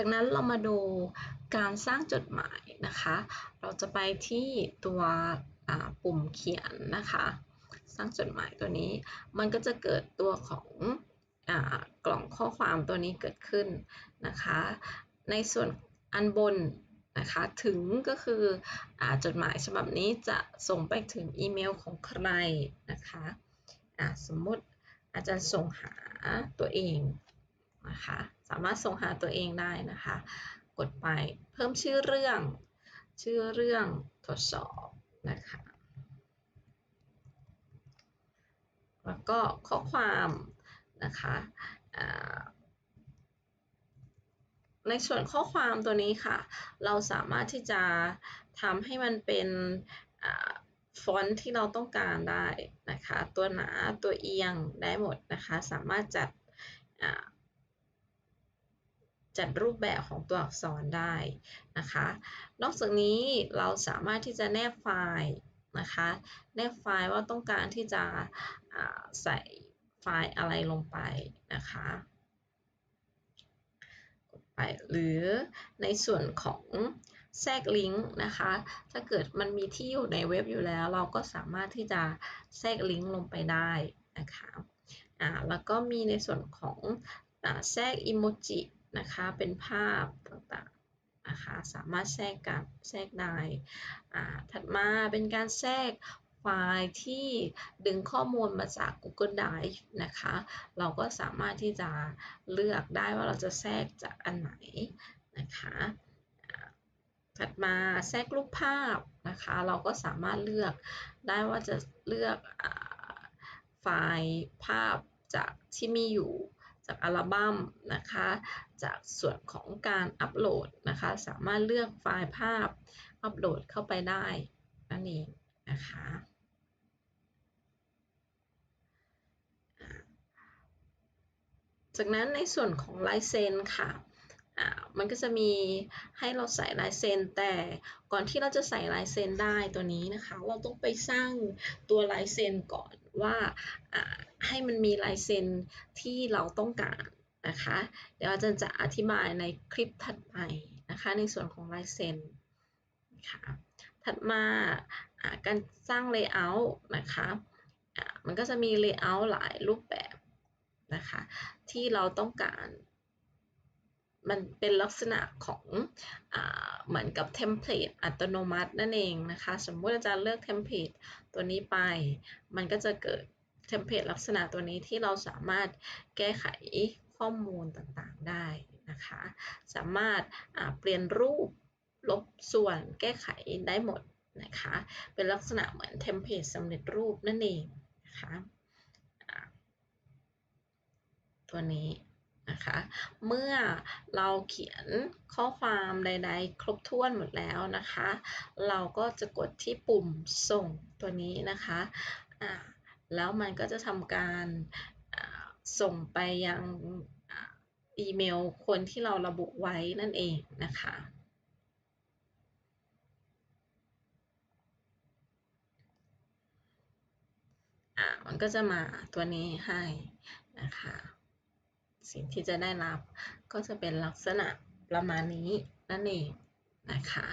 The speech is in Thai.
จากนั้นเรามาดูการสร้างจดหมายนะคะ เราจะไปที่ตัวปุ่มเขียนนะคะ สร้างจดหมายตัวนี้ มันก็จะเกิดตัวของอกล่องข้อความตัวนี้เกิดขึ้นนะคะ ในส่วนอันบนนะคะถึงก็คืออจดหมายฉบับนี้จะส่งไปถึงอีเมลของใครนะคะอ่าสมมติอาจารย์ส่งหาตัวเอง นะคะ สามารถส่งหาตัวเองได้นะคะ กดไปเพิ่มชื่อเรื่อง ชื่อเรื่องทดสอบนะคะ แล้วก็ข้อความนะคะในส่วนข้อความตัวนี้ค่ะ เราสามารถที่จะทำให้มันเป็นฟอนต์ที่เราต้องการได้นะคะ ตัวหนาตัวเอียงได้หมดนะคะ สามารถจัด จัดรูปแบบของตัวอักษรได้นะคะ นอกจากนี้เราสามารถที่จะแนบไฟล์นะคะ แนบไฟล์ว่าต้องการที่จะใส่ไฟล์อะไรลงไปนะคะไปหรือในส่วนของแทรกลิงก์นะคะ ถ้าเกิดมันมีที่อยู่ในเว็บอยู่แล้ว เราก็สามารถที่จะแทรกลิงก์ลงไปได้นะคะ อ่า แล้วก็มีในส่วนของแทรกอิโมจิ นะคะ เป็นภาพต่างๆนะคะ สามารถแทรกกับแทรกได้ถัดมาเป็นการแทรกไฟล์ที่ดึงข้อมูลมาจาก Google Drive นะคะ เราก็สามารถที่จะเลือกได้ว่าเราจะแทรกจากอันไหนนะคะถัดมาแทรกรูปภาพนะคะ เราก็สามารถเลือกได้ว่าจะเลือกไฟล์ภาพจากที่มีอยู่ จากอัลบั้มนะคะ จากส่วนของการอัปโหลดนะคะ สามารถเลือกไฟล์ภาพอัปโหลดเข้าไปได้นั่นเองนะคะจากนั้นในส่วนของลายเซ็นค่ะมันก็จะมีให้เราใส่ลายเซ็นแต่ก่อนที่เราจะใส่ลายเซ็นได้ตัวนี้นะคะ เราต้องไปสร้างตัวลายเซ็นก่อน ว่าให้มันมีลายเซ็นที่เราต้องการนะคะ เดี๋ยวอาจารย์จะอธิบายในคลิปถัดไปนะคะในส่วนของลายเซ็นค่ะถัดมาการสร้าง layout นะคะมันก็จะมี layout หลายรูปแบบนะคะที่เราต้องการ มันเป็นลักษณะของอเหมือนกับเทมเพลตอัตโนมัตินั่นเองนะคะ สมมติอาจารย์เลือกเทมเพลตตัวนี้ไป มันก็จะเกิดเทมเพลตลักษณะตัวนี้ที่เราสามารถแก้ไขข้อมูลต่างๆได้นะคะ สามารถเปลี่ยนรูปลบส่วนแก้ไขได้หมดนะคะ เป็นลักษณะเหมือนเทมเพลตสำเร็จรูปนั่นเองนะคะตัวนี้ นะคะ เมื่อเราเขียนข้อความใด ๆ ครบถ้วนหมดแล้วนะคะ เราก็จะกดที่ปุ่มส่งตัวนี้นะคะะแล้วมันก็จะทำการส่งไปยังอีเมลคนที่เราระบุไว้นั่นเองนะคะมันก็จะมาตัวนี้ให้นะคะ สิ่งที่จะได้รับก็จะเป็นลักษณะประมาณนี้นั่นเองนะคะ